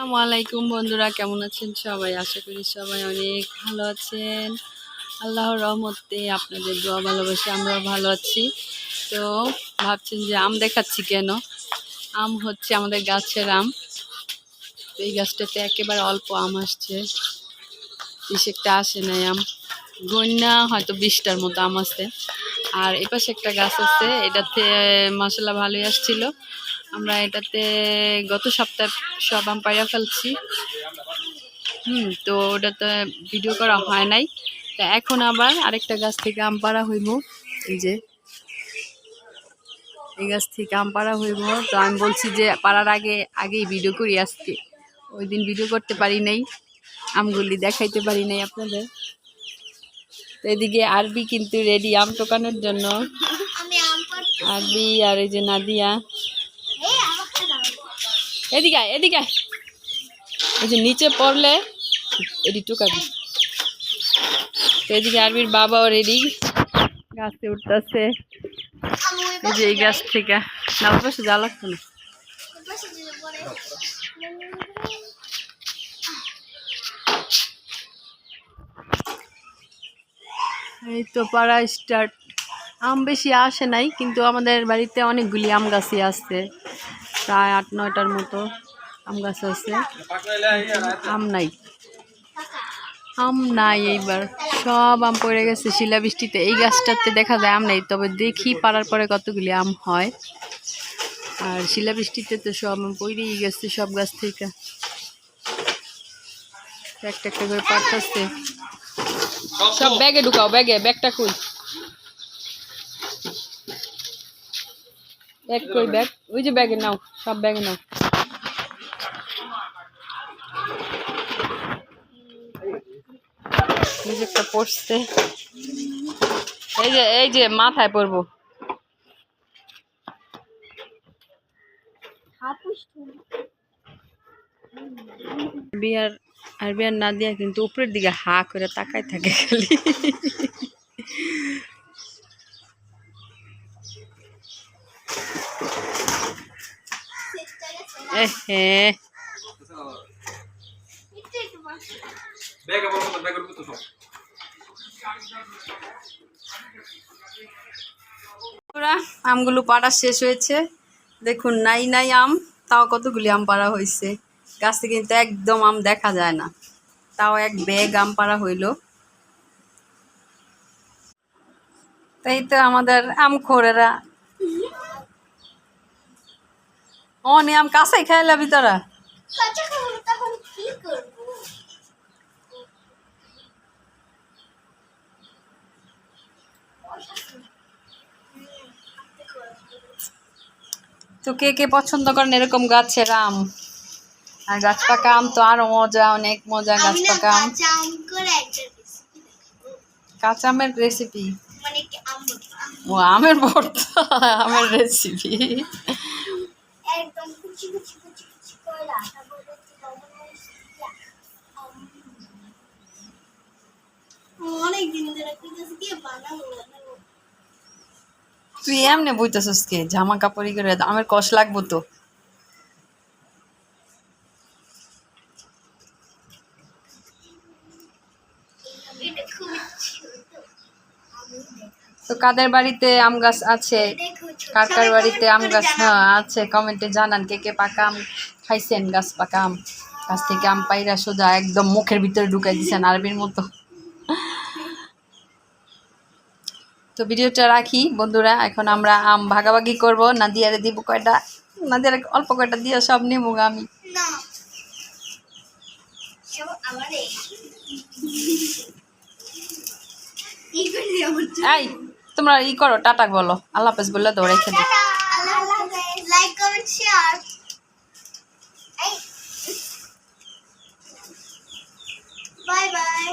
আসসালামু আলাইকুম বন্ধুরা, কেমন আছেন সবাই? আশা করি সবাই অনেক ভালো আছেন। আল্লাহর রহমতে আপনাদের দোয়া ভালোবাসে, আমরাও ভালো আছি। তো ভাবছেন যে আম দেখাচ্ছি কেন? আম হচ্ছে আমাদের গাছের আম। এই গাছটাতে একেবারে অল্প আম আসছে। বিশ একটা আসে নাই আম। গন্যা হয়তো বিশটার মতো আম আছে। আর এপাশে একটা গাছ আছে, এটাতে মশলা ভালোই আসছিল। আমরা এটাতে গত সপ্তাহে সব আম পাইরা ফেলছি। হুম তো ওটাতে ভিডিও করা হয় নাই। তা এখন আবার আরেকটা গাছ থেকে আম পাড়া হইব। এই যে এই গাছ থেকে আম পাড়া হইব। তো আমি বলছি যে পাড়ার আগে আগেই ভিডিও করি আজকে। ওই দিন ভিডিও করতে পারি নাই। আমগুলি দেখাইতে পারি নাই আপনাদের। তো এদিকে আরবি কিন্তু রেডি আম টোকানোর জন্য। আরবি আর এই যে নাদিয়া। এদিকে আয়, এদিকে আয়। এই যে নিচে পড়লে এডি টুকাবি তো এদিকে আরবির বাবাও রেডি গাছে উঠতেছে। এই যে এই গাছ থেকে। না পাশে যা লাগতো না? এই তো পাড়া স্টার্ট আম বেশি আসে নাই কিন্তু আমাদের বাড়িতে অনেকগুলি আম গাছই আছে প্রায় আট, নয়টার মতো আম গাছ আছে। আম নাই। আম নাই এইবার। সব আম পড়ে গেছে শিলাবৃষ্টিতে এই গাছটাতে দেখা যায় আম নেই, তবে দেখি পাড়ার পরে কতগুলি আম হয়। আর শিলাবৃষ্টিতে তো সব আম পড়েই গেছে সব গাছ থেকে। একটা একটা করে পাঠাচ্ছে সব ব্যাগে ঢুকাও, ব্যাগে, ব্যাগটা কই? ব্যাগ কই ব্যাগ ওই যে ব্যাগে নাও সব ব্যাগে নাও একটা পড়ছে। এই যে এই যে মাথায় হাপুস বিয়ার আর বিয়ার না দিয়া কিন্তু উপরের দিকে হা করে তাকায় থাকে খালি এ হে একটু একটু বসে ব্যাগ আমার মতো ব্যাগের মতো সব বন্ধুরা, আমগুলো পাড়া শেষ হয়েছে। দেখুন, নাই নাই আম, তাও কতগুলি আম পাড়া হয়েছে। গাছ কিন্তু একদম আম দেখা যায় না। তাও এক ব্যাগ আম পাড়া হইল। তাই তো আমাদের আম অনে আম কাঁচাই খাইলাবি তোরা। তো কে কে পছন্দ করেন এরকম গাছের আম? আর গাছ পাকা আম তো আরও মজা অনেক মজা গাছ পাকা আম। কাঁচা আমের রেসিপি মানে। ও আমের ভর্তা আমের রেসিপি তুই এমনি বইতেছিস কে? জামা কাপড় করে আমের কষ লাগবো তো। তো কাদের বাড়িতে আম গাছ আছে? কার কার বাড়িতে আম গাছ? হ্যাঁ আছে কমেন্টে জানান কে কে পাকা আম খাইছেন গাছ পাকা আম। গাছ থেকে আম পাইরা সোজা একদম মুখের ভিতরে ঢুকাই দিচ্ছেন আরবির মতো। তো ভিডিওটা রাখি বন্ধুরা এখন আমরা আম ভাগাভাগি করব। নাদিয়ারে দিব কয়টা? নাদিয়ারে অল্প কয়টা দিয়ে সব নেব আমি। এই তোমরা ই করো, টাটা বলো। আল্লাহ হাফেজ বললে দৌড়ে খেতে like comment share bye bye